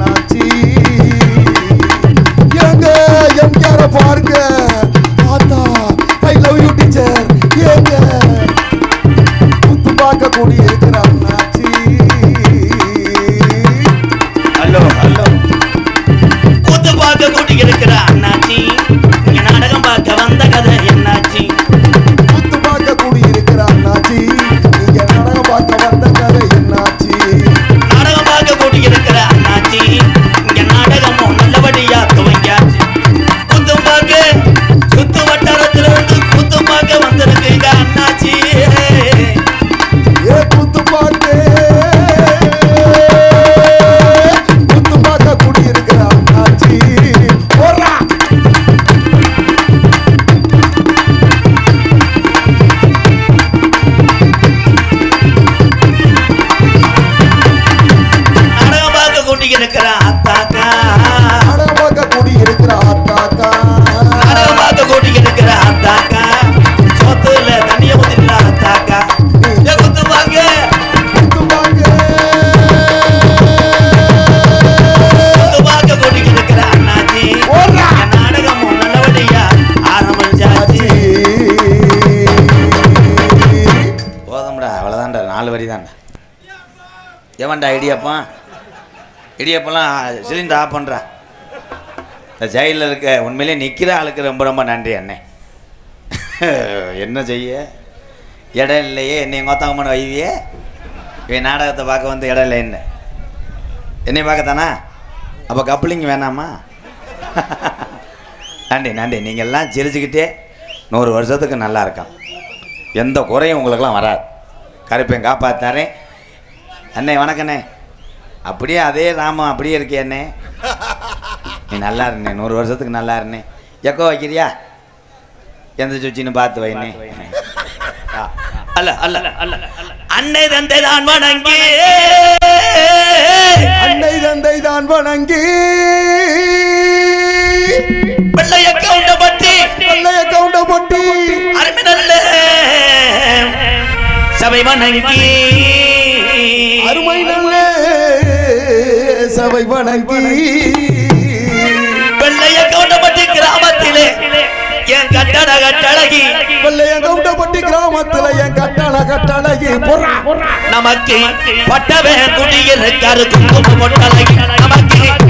நாச்சி எங்க? எம்ஜிஆர பாருங்க. எவன்டா இடியப்பம்? இடியப்பெல்லாம் சிலிண்டர் ஆஃப் பண்ணுறா இந்த ஜெயிலில் இருக்க உண்மையிலே நிற்கிற ஆளுக்கு ரொம்ப ரொம்ப நன்றி அண்ணே. என்ன செய்ய? இடம் இல்லையே என்னை கோத்தாமன்னு வைவியே? இவன் நாடகத்தை பார்க்க வந்து இடம் இல்லை என்ன என்னை பார்க்கத்தானா? அப்போ கப்ளிங் வேணாமா? நன்றி நன்றி. நீங்கள்லாம் சிரிச்சுக்கிட்டே நூறு வருஷத்துக்கு நல்லா இருக்கான். எந்த குறையும் உங்களுக்கெல்லாம் வராது. கருப்பேன் காப்பாற்றாரேன் அண்ணே வணக்கண்ணே அப்படியே அதே ராமம் அப்படியே இருக்கே அண்ணே. நீ நல்லா இருண்ணே நூறு வருஷத்துக்கு நல்லா இருண்ணே. எக்கோ வைக்கிறியா? எந்த சுச்சின்னு பார்த்து வைண்ணே. ஆ. அல்ல அல்ல அல்ல அன்னை தந்தை தான் வணங்கி. அன்னை தந்தை தான் வணங்கி. பிள்ளைய கவுண்ட பற்றி. பள்ளைய கவுண்ட பொட்டி அருமை நல்ல சபை வணங்கி. அருமை நல்ல சபை வணங்கி. வெள்ளைய கவுண்டப்பட்டி கிராமத்திலே என் கட்டட கட்டழகி. பள்ளைய கவுண்ட பொட்டி கிராமத்துல என் கட்டள கட்டழகி. நமக்கு பட்டவே குடியிருக்காரு குங்கும பொட்டழகி நமக்கு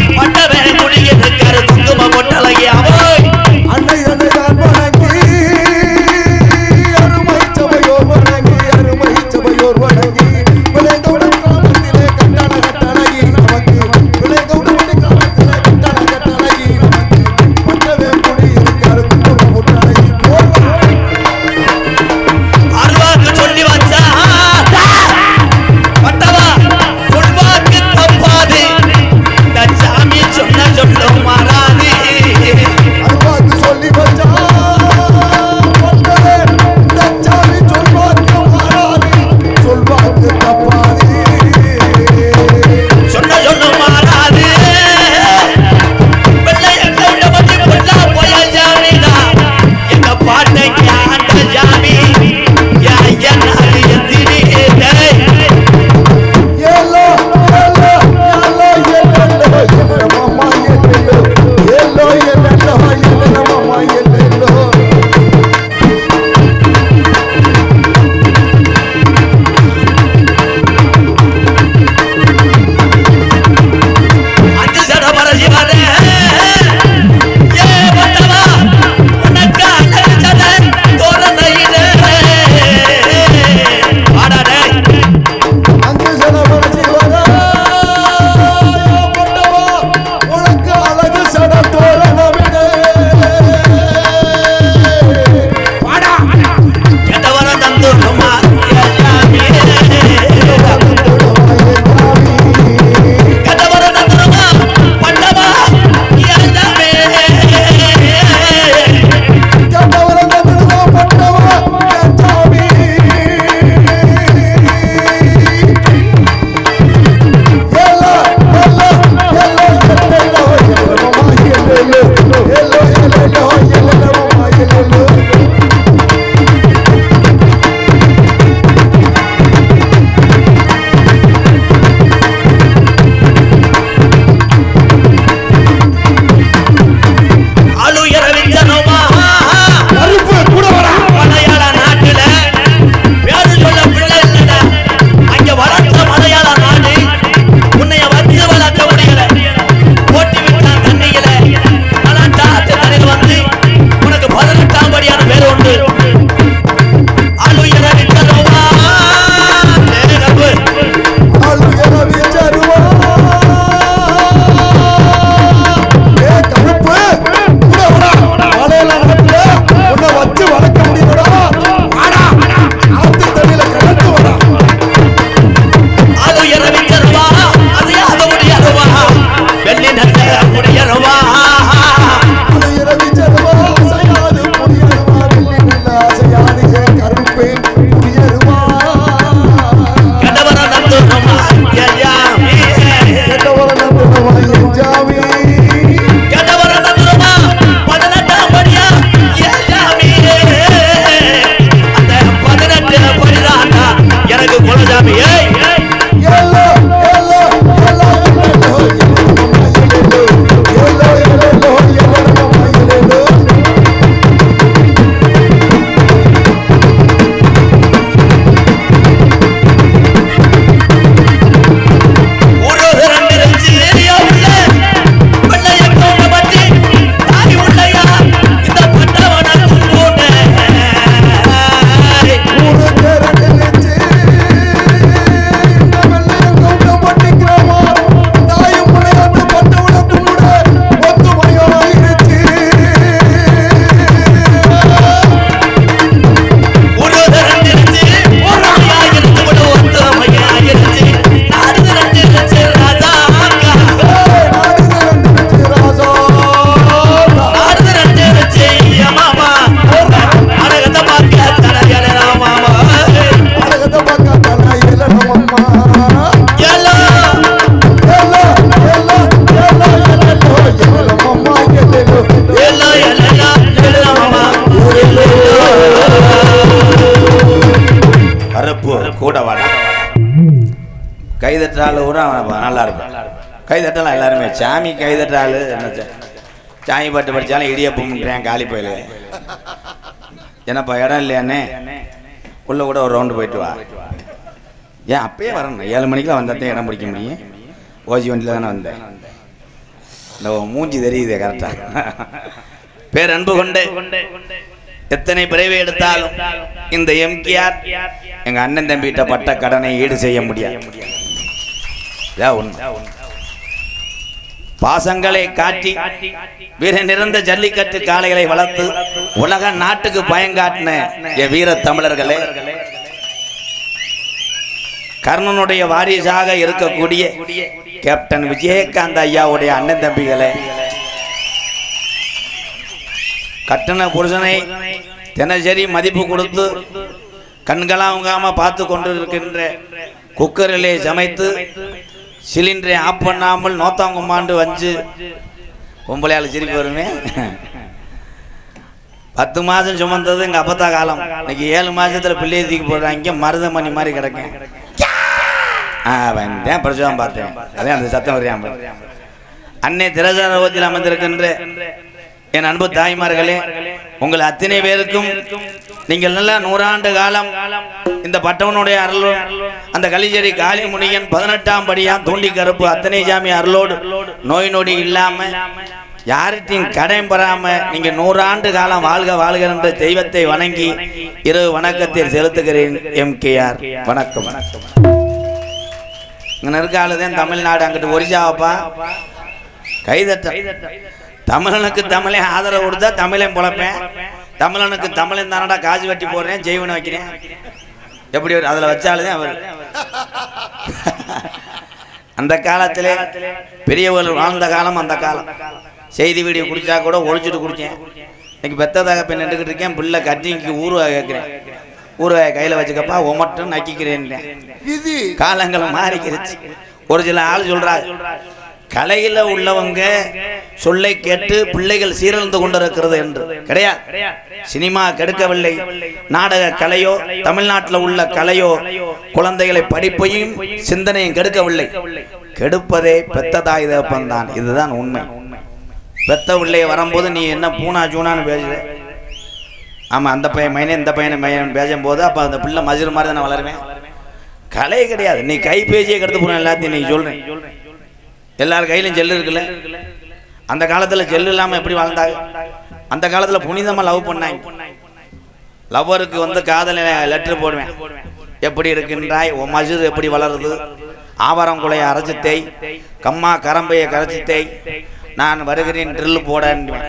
சாமி கைதட்டால் என்ன சாமி பாட்டு படித்தாலும் இடியப்பம்ன்றேன் காலி போயில. என்னப்பா இடம் இல்லையானே உள்ள கூட ஒரு ரவுண்டு போயிட்டு வா. ஏன் அப்பயே வரணும் ஏழு மணிக்கெலாம் வந்தால் இடம் பிடிக்க முடியும். ஓஜி வண்டியில் தானே வந்தேன். இந்த மூஞ்சி தெரியுது கரெக்டாக பேர் அன்பு கொண்டு எத்தனை பிறவி எடுத்தாலும் இந்த எம்கேஆர் எங்கள் அண்ணன் தம்பிகிட்ட பட்ட கடனை ஈடு செய்ய முடியாது. இதான் உண்மை. பாசங்களை காட்டி வீர நிறந்த ஜல்லிக்கட்டு காளைகளை வளர்த்து உலக நாட்டுக்கு பயங்காட்டின என் வீர தமிழர்களே கர்ணனுடைய வாரிசாக இருக்கக்கூடிய கேப்டன் விஜயகாந்த் ஐயாவுடைய அண்ணன் தம்பிகளே கட்டண புருஷனை தினசரி மதிப்பு கொடுத்து கண்களாங்காம பார்த்து கொண்டு இருக்கின்ற குக்கரிலே சமைத்து சிலிண்டரை ஆஃப் பண்ணாமல் நோத்தாங்குமாண்டு வஞ்சு பொம்பளையால் சிரிப்பு வருமே? பத்து மாதம் சுமந்தது எங்கள் அப்பத்தா காலம். இன்னைக்கு ஏழு மாதத்தில் பிள்ளையை தூக்கி போடுறாங்க. மருதமணி மாதிரி கிடக்கேன் ஆ வந்தேன். பிரசவம் பார்த்தேன். அதே அந்த சத்தம் வரையாம அன்னை திரசாரவத்தில் அமர்ந்திருக்கின்ற என் அன்பு தாய்மார்களே உங்கள் அத்தனை பேருக்கும் நீங்கள் நல்லா நூறாண்டு காலம் இந்த பட்டவனுடைய அருளோ அந்த கலிச்சேரி காளி முனியன் பதினெட்டாம் படியாம் தூண்டி கருப்பு அத்தனை சாமி அருளோடு நோய் நொடி இல்லாம யார்கிட்டையும் கடன் பெறாம நீங்க நூறாண்டு காலம் வாழ்க வாழ்க என்ற தெய்வத்தை வணங்கி இரவு வணக்கத்தில் செலுத்துகிறேன் எம்கேஆர் வணக்கம் வணக்கம். இங்கே இருக்க ஆளுதான் தமிழ்நாடு அங்கிட்டு ஒரிஜாவப்பா கைதட்ட. தமிழனுக்கு தமிழே ஆதரவு கொடுத்தா தமிழன் பொழப்பேன். தமிழனுக்கு தமிழன் தானடா காசு வெட்டி போடுறேன் ஜெய்வனை வைக்கிறேன். எப்படி ஒரு- அதுல வச்சாலுதான் அவர் அந்த காலத்திலே பெரியவர்கள் வாழ்ந்த காலம் அந்த காலம். செய்தி வீடியோ குடிச்சா கூட ஒழிச்சிட்டு குடிச்சேன். இன்னைக்கு பெத்ததாக பெண் நின்றுக்கிட்டு இருக்கேன். பிள்ளை கட்டிக்கு ஊறுகாய் கேட்கிறேன். ஊறுகாய் கையில வச்சுக்கப்பா உமட்டும் நக்கிக்கிறேன் காலங்கள் மாறிக்கிருச்சு. ஒரு சில ஆள் சொல்றாங்க கலையில உள்ளவங்க சொல்லை கேட்டு பிள்ளைகள் சீரழிந்து கொண்டிருக்கிறது என்று. கிடையாது சினிமா கெடுக்கவில்லை. நாடக கலையோ தமிழ்நாட்டில் உள்ள கலையோ குழந்தைகளை படிப்பையும் சிந்தனையும் கெடுக்கவில்லை. கெடுப்பதே பெத்த தாய் தகப்பந்தான் இதுதான் உண்மை. பெத்த உள்ளே வரும்போது நீ என்ன பூனா ஜூனான்னு பேசுற ஆமாம் அந்த பையன் மைனே இந்த பையனை மையன் பேசும்போது அப்போ அந்த பிள்ளை மஜர் மாதிரி தானே வளருவேன். கலை கிடையாது. நீ கைபேசியை கெடுத்து போன எல்லாத்தையும் நீ சொல்கிறேன் எல்லார் கையிலும் ஜெல்லு இருக்குல்ல? அந்த காலத்துல ஜெல்லு இல்லாம எப்படி வாழ்ந்தாங்க? அந்த காலத்துல புனிதமா லவ் பண்ணாங்க. லவ்வருக்கு வந்து காதல லெட்டர் போடுவேன். எப்படி இருக்கின்றாய்? உன் மசுர் எப்படி வளருது? ஆவாரம் குலையை அரைச்சு தேய். கம்மா கரம்பையை கரைச்சி தேய். நான் வருகிறேன் ட்ரில் போடன்னுவேன்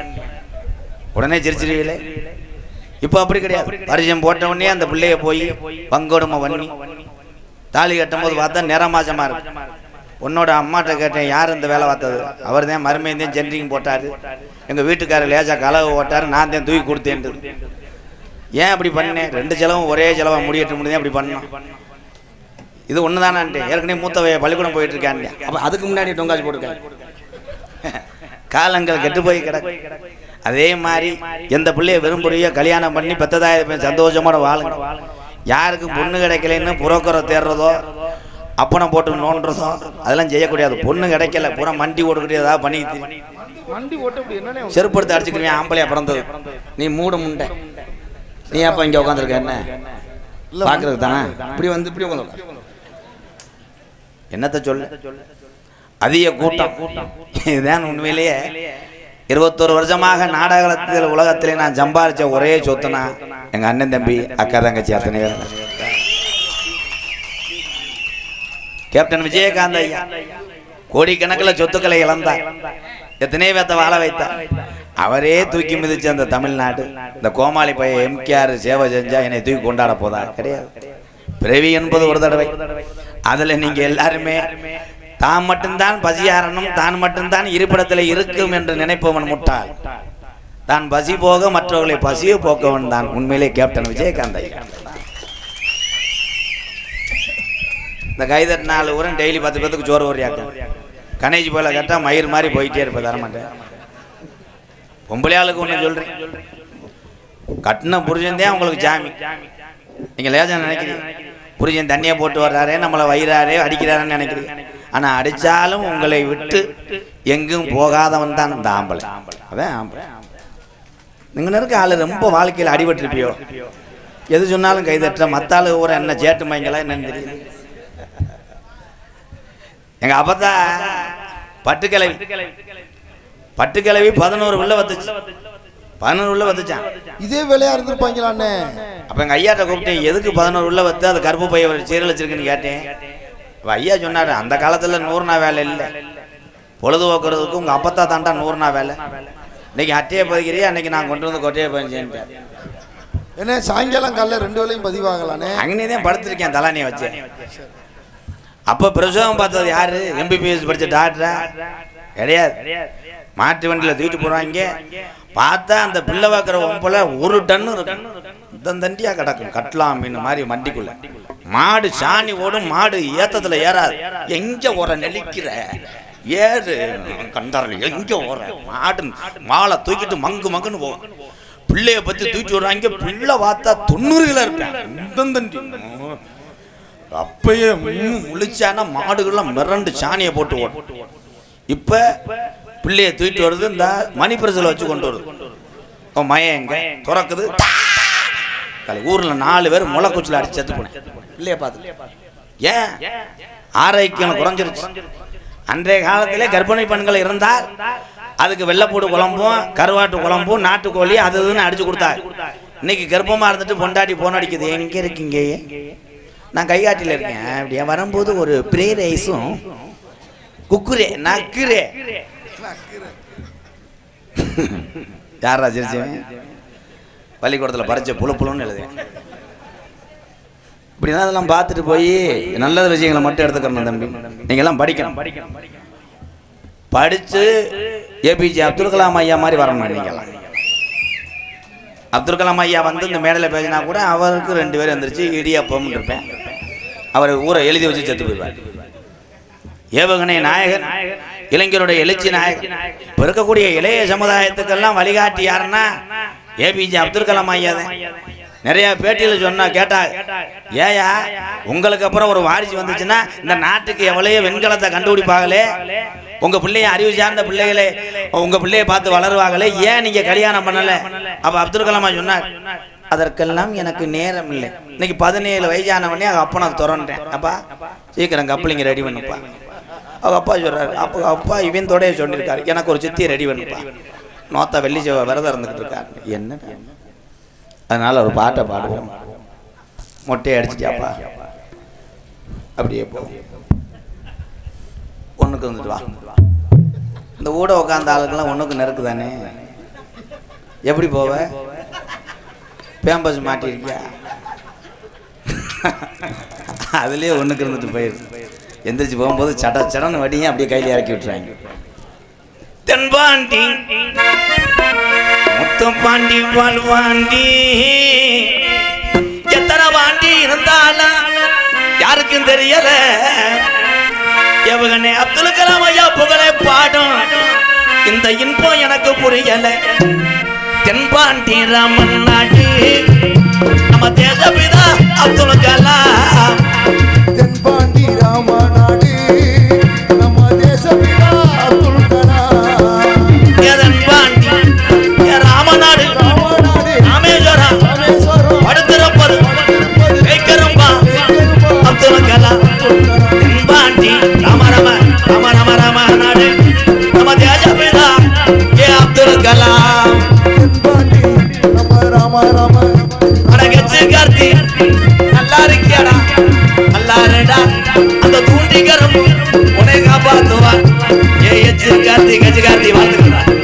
உடனே சிரிச்சிருவீங்களே? இப்போ அப்படி கிடையாது. பரிசம் போட்ட உடனே அந்த பிள்ளைய போய் பங்கோடுமை பண்ணி தாலி கட்டும்போது பார்த்தா நிறமாசமா இருக்கு. உன்னோட அம்மாட்ட கேட்டேன் யார் இந்த வேலை பார்த்தது? அவர் தான் மருமையந்தான் ஜென்ரிங் போட்டாரு. எங்க வீட்டுக்காரர் லேசா கலவு போட்டாரு நான் தான் தூக்கி கொடுத்தேன் ஏன் அப்படி பண்ணேன்? ரெண்டு செலவும் ஒரே செலவை முடியட்டு முடியும் அப்படி பண்ணோம். இது ஒன்று தானான்ட்டு ஏற்கனவே மூத்தவைய பள்ளிக்கூடம் போயிட்டு இருக்கான் அப்போ அதுக்கு முன்னாடி டொங்காச்சு போட்டிருக்காங்க காலங்கள் கெட்டு போய் கிடக்கு. அதே மாதிரி எந்த பிள்ளைய விரும்புறியோ கல்யாணம் பண்ணி பெத்ததாய சந்தோஷமோட வாழுங்க. யாருக்கு பொண்ணு கிடைக்கலன்னு புரோக்கரை தேடுறதோ அப்பனை போட்டு நோண்டுறதோ அதெல்லாம் செய்யக்கூடாது பொண்ணு கிடைக்கல பூரா மண்டி ஓட்டுக்கிட்டு ஏதாவது பண்ணிக்கிட்டு செருப்படுத்து அடிச்சுக்கிறீங்க ஆம்பளையா பிறந்தது. நீ மூட முண்டை. நீ அப்ப இங்க உட்காந்துருக்க என்ன? பாக்குறதுக்கு தானே? இப்படி வந்து இப்படி உட்காந்து என்னத்த சொல்ல? அதிக கூட்டம். இதுதான் உண்மையிலேயே. இருபத்தோரு வருஷமாக நாடகத்தில் உலகத்திலே நான் சம்பாரிச்ச ஒரே சொத்துனா எங்க அண்ணன் தம்பி அக்கா தங்கச்சி அத்தனை பேர். கேப்டன் விஜயகாந்த் ஐயா. கோடிக்கணக்கில் சொத்துக்களை இழந்தார். எத்தனை பேத்த வாழ வைத்தார். அவரே தூக்கி மிதிச்ச அந்த தமிழ்நாடு. இந்த கோமாளி பையன் எம்கேஆர் சேவை செஞ்சா என்னை தூக்கி கொண்டாட போதா கிடையாது. பிறவி என்பது ஒரு தடவை. அதில் நீங்கள் எல்லாருமே தான் மட்டும்தான் பசியாரணும் தான் மட்டும்தான் இருப்பிடத்தில் இருக்கும் என்று நினைப்பவன் முட்டாள். தான் பசி போக மற்றவர்களை பசியை போக்கவன் தான். உண்மையிலே கேப்டன் விஜயகாந்த் ஐயா. இந்த கைதட் நாலு ஊரம் டெய்லி பத்து பேத்துக்கு சோறு ஓரியாக்கும் கணேஜ் போல கட்டா மயிர் மாதிரி போயிட்டே இருப்ப தரமாட்டேன். பொம்பளை ஆளுக்கு ஒன்று சொல்றேன். கட்டின புரிஜந்தே உங்களுக்கு ஜாமி. நீங்கள் லேஜா நினைக்கிறீங்க. புரிஜன் தண்ணியை போட்டு வர்றாரே நம்மளை வயிறாரே அடிக்கிறாருன்னு நினைக்கிறீங்க. ஆனால் அடித்தாலும் உங்களை விட்டு எங்கும் போகாதவன் தான் இந்த ஆம்பளை. அதான் ஆம்பளை. நீங்கள் இருக்க ஆள் ரொம்ப வாழ்க்கையில் அடிபட்டிருப்பியோ? எது சொன்னாலும் கைதட்டுற மற்ற ஆள் ஊர என்ன சேட்டு மைங்களா என்னன்னு தெரியுது எங்க அப்பத்தா பட்டுக்கிழவி பட்டுக்கிழவி பதினோரு உள்ள வந்துச்சு. பதினோரு உள்ள வந்துச்சான். இதே வேலையா இருந்திருப்பாங்களாண்ணே. அப்ப எங்க ஐயாட்ட கூப்பிட்டேன் எதுக்கு பதினோரு உள்ள வந்து அது கருப்பு பைய சீரல் வச்சிருக்குன்னு கேட்டேன். ஐயா சொன்னாரு அந்த காலத்துல நூறுனா வேலை இல்லை. பொழுதுபோக்குறதுக்கு உங்க அப்பத்தா தாண்டா நூறுனா வேலை. இன்னைக்கு அட்டையை பதிக்கிறியா? அன்னைக்கு நான் கொண்டு வந்து கொட்டையை பதிச்சேன்ட்டேன் என்ன சாயங்காலம் காலைல ரெண்டு வேலையும் பதிவாகலானே அங்கனே தான் படுத்திருக்கேன் தலானியை வச்சு. அப்போ பிரசவம் பார்த்தது யாரு? எம்பிபிஎஸ் படித்த டாக்டரா கிடையாது. மாட்டு வண்டியில் தூக்கிட்டு போகிறாங்க பார்த்தா அந்த பிள்ளை வைக்கிற ஒம்பல ஒரு டன்னு இருக்கும். இந்த கிடக்கும். கட்டலாம் மீன் மாதிரி மண்டிக்குள்ள மாடு சாணி ஓடும் மாடு ஏத்தத்தில் ஏறாது. எங்கே ஓர நெளிக்கிற? ஏறு. கண்டாரு எங்கே ஓர மாடு மாலை தூக்கிட்டு மங்கு மங்குன்னு போகும். பிள்ளைய பற்றி தூக்கிட்டு விடுறாங்க. பிள்ளை பார்த்தா தொண்ணூறு இருப்பேன் இந்த தண்டி. அப்பயே முழிச்சானா மாடுகள்லாம் மிரண்டு சாணியை போட்டு ஓடும். இப்ப பிள்ளைய தூக்கிட்டு வருது இந்த மணிப்பிரசில் வச்சு கொண்டு வருது. அவன் மயம் எங்க? துறக்குது. ஊர்ல நாலு பேர் முளைக்குச்சில் அடிச்சு செத்து போனேன். இல்லையா பார்த்து. ஏன்? ஆரோக்கியம் குறைஞ்சிருச்சு. அன்றைய காலத்திலே கர்ப்பிணி பெண்கள் இருந்தால் அதுக்கு வெள்ளைப்பூடு குழம்பும் கருவாட்டு குழம்பும் நாட்டுக்கோழி அது இதுன்னு அடிச்சு கொடுத்தாரு. இன்னைக்கு கர்ப்பமா இருந்துட்டு பொண்டாட்டி போன அடிக்குது. எங்க இருக்கீங்க? நான் கைகாட்டில இருக்கேன். அப்படியே வரும்போது ஒரு ப்ரே ரைஸும் குக்குரே நக்குரே. யாரா சிரிச்சவன் பள்ளிக்கூடத்தில் பறிச்ச புழு புலன்னு எழுது. இப்படிலாம் அதெல்லாம் பார்த்துட்டு போய் நல்ல விஷயங்களை மட்டும் எடுத்துக்கணும் தம்பி. நீங்க எல்லாம் படிக்கணும் படித்து ஏபிஜே அப்துல் கலாம் ஐயா மாதிரி வரணும் நீங்கெல்லாம் அப்துல் கலாம் ஐயா வந்து இந்த மேடையில் பேசினா கூட அவருக்கு ரெண்டு பேரும் வந்துருச்சு இடியப்பம் இருப்பேன். அவர் ஊரை எழுதி வச்சு செத்து போயிடுவார். ஏவகனை நாயகன் இளைஞருடைய எழுச்சி நாயகன். இப்ப இருக்கக்கூடிய இளைய சமுதாயத்துக்கெல்லாம் வழிகாட்டி யாருன்னா ஏபிஜே அப்துல் கலாம் ஐயா தான். நிறைய பேட்டியில் சொன்னா கேட்டா ஏயா உங்களுக்கு அப்புறம் ஒரு வாரிசு வந்துச்சுன்னா இந்த நாட்டுக்கு எவ்வளோ வெண்கலத்தை கண்டுபிடிப்பாங்களே? உங்க பிள்ளைய அறிவு சார்ந்த பிள்ளைகளே உங்க பிள்ளைய பார்த்து வளருவாங்களே? ஏன் நீங்க கல்யாணம் பண்ணல? அப்ப அப்துல் கலாமா சொன்னார் அதற்கெல்லாம் எனக்கு நேரம் இல்லை இன்னைக்கு பதினேழு வயசானவனே அவங்க அப்பனை திறன்றேன் அப்பா சீக்கிரம் கப்பலிங்க ரெடி பண்ணுப்பா. அவங்க அப்பா சொல்றாரு அப்போ அப்பா இவன் தொடைய சொல்லியிருக்காரு. எனக்கு ஒரு சித்தி ரெடி பண்ணுப்பா. நோத்தா வெள்ளி செவ்வாய் விரதம் இருந்துக்கிட்டு இருக்காரு. என்ன அதனால ஒரு பாட்டை பாடுவோம். மொட்டையை அடிச்சிட்டியாப்பா அப்படியே போ. ஒண்ணுக்கு வந்துட்டு வா. இந்த ஊட உட்காந்த ஆளுக்கெல்லாம் ஒண்ணுக்கு நெருக்கு தானே எப்படி போவ? பேம்பஸ் மாட்டிருக்கியா? அதுலயே ஒண்ணுக்கு இருந்துட்டு போயிரு. எந்திரிச்சு போகும்போது சட சடன்னு வடியும் அப்படியே கையில இறக்கி விட்டுறாங்க. தென்பாண்டி முத்தப்பாண்டி பால்வாண்டி எத்தனை பாண்டி இருந்தாலும் யாருக்கும் தெரியல. எவகனே அப்துல் கலாம் ஐயா புகழை பாடும். இந்த இன்பம் எனக்கு புரியல. தென்பாண்டி ராமன் நாடு. நம்ம தேசபிதா அப்துல் கலாம். நல்லா அந்த தூண்டிகரம் கரும்பு உன்னை காப்பாத்துவான். ஏ எச்சு கார்த்தி கச்சு கார்த்தி வாழ்த்துக்கிறான்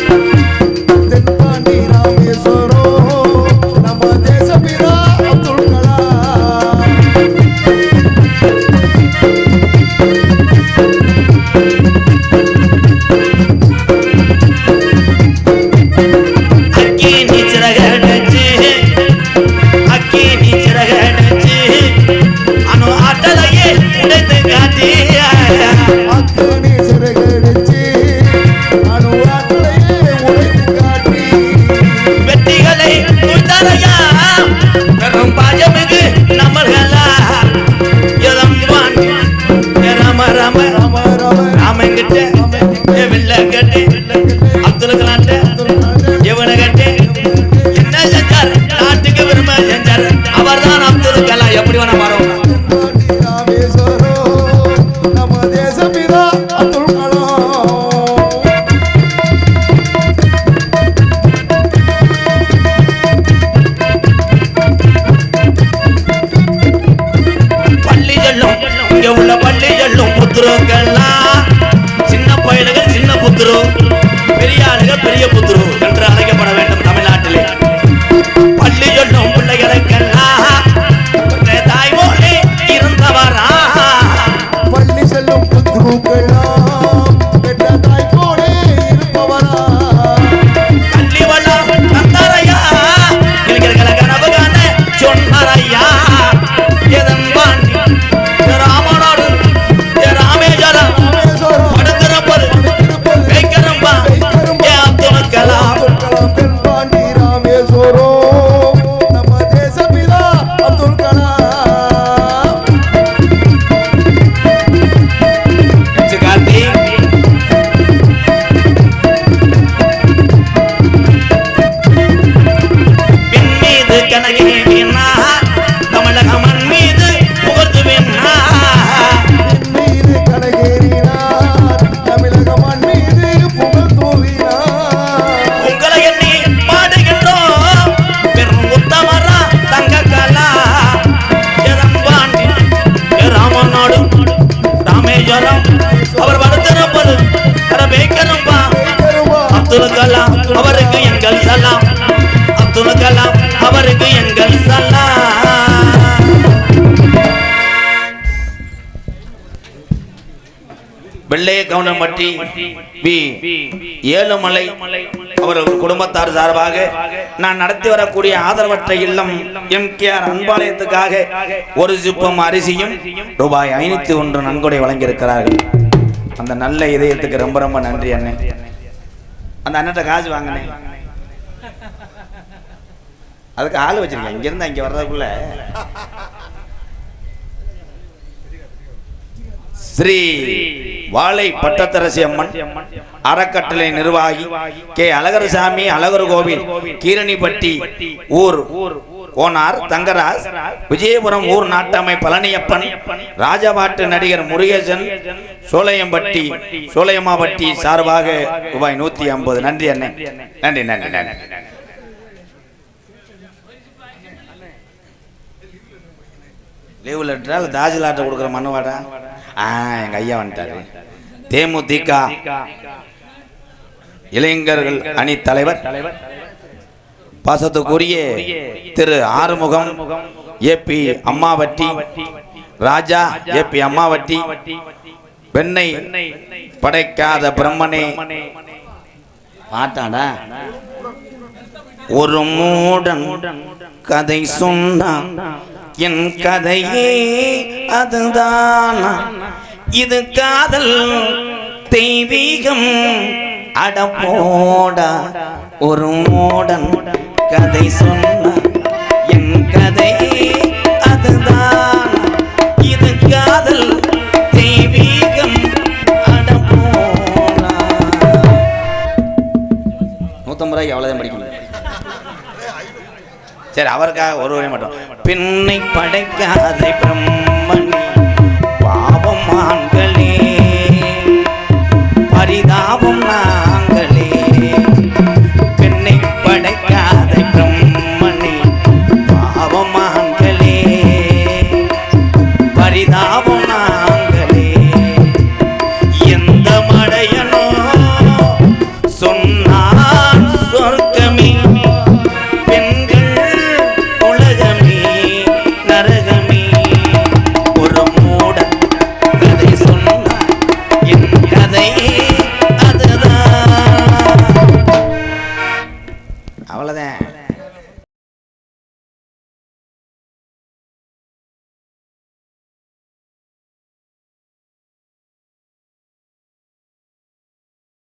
வெள்ளைய கவுண்டம்பட்டி பி. ஏழுமலை அவர்கள் குடும்பத்தார் சார்பாக நான் நடத்தி வரக்கூடிய ஆதரவற்ற இல்லம் எம். கே. ஆர். அன்பாலயத்துக்காக ஒரு சிப்பம் அரிசியும் ரூபாய் ஐநூத்தி ஒன்று நன்கொடை வழங்கியிருக்கிறார்கள். அந்த நல்ல இதயத்துக்கு ரொம்ப ரொம்ப நன்றி அண்ணன் அந்த அண்ணன் காசு வாங்கினேன் அதுக்கு ஆள் வச்சிருக்கேன். இங்கிருந்து அங்கே வர்றதுக்குள்ள ஸ்ரீ வாழை பட்டத்தரசி அம்மன் அறக்கட்டளை நிர்வாகி கே. அழகரசாமி அழகர் கோவில் கீரணிப்பட்டி ஊர். கோனார் தங்கராஜ் விஜயபுரம் ஊர் நாட்டமை பழனியப்பன் ராஜபாட்டு நடிகர் முருகேசன் சோலையம்பட்டி சோலையம்மாபட்டி சார்பாக ரூபாய் நூத்தி ஐம்பது. நன்றி அண்ணன் நன்றி நன்றி நன்றி. லீவு லெட்டரா தாஜிலாட்டை கொடுக்குற மண்ணுவாடா ஆ எங்க ஐயா வந்துட்டாரு. தேமுதிக இளைஞர்கள் அணி தலைவர் பாசத்துக்குரிய திரு Arumugam A P Ammavatti Raja A P Ammavatti பெண்ணை படைக்காத பிரம்மனே. பாட்டாடா ஒரு மூடன் கதை சொன்னான். என் கதையே அதுதானா? இது காதல் தெய்வீகம். அடப்போடா ஒரு மோடன் கதை சொன்ன. என் கதையே அதுதான்? இது காதல் தெய்வீகம். அடப்போனா நூற்றம்பது ரூபாய்க்கு அவ்வளோதான் படிக்கணும். சரி அவருக்காக ஒரு வரையும் மட்டும். பின்னை படைக்காதை பிரம்மணி பாவம் ஆண்களே பரிதாபம் நாங்கள்.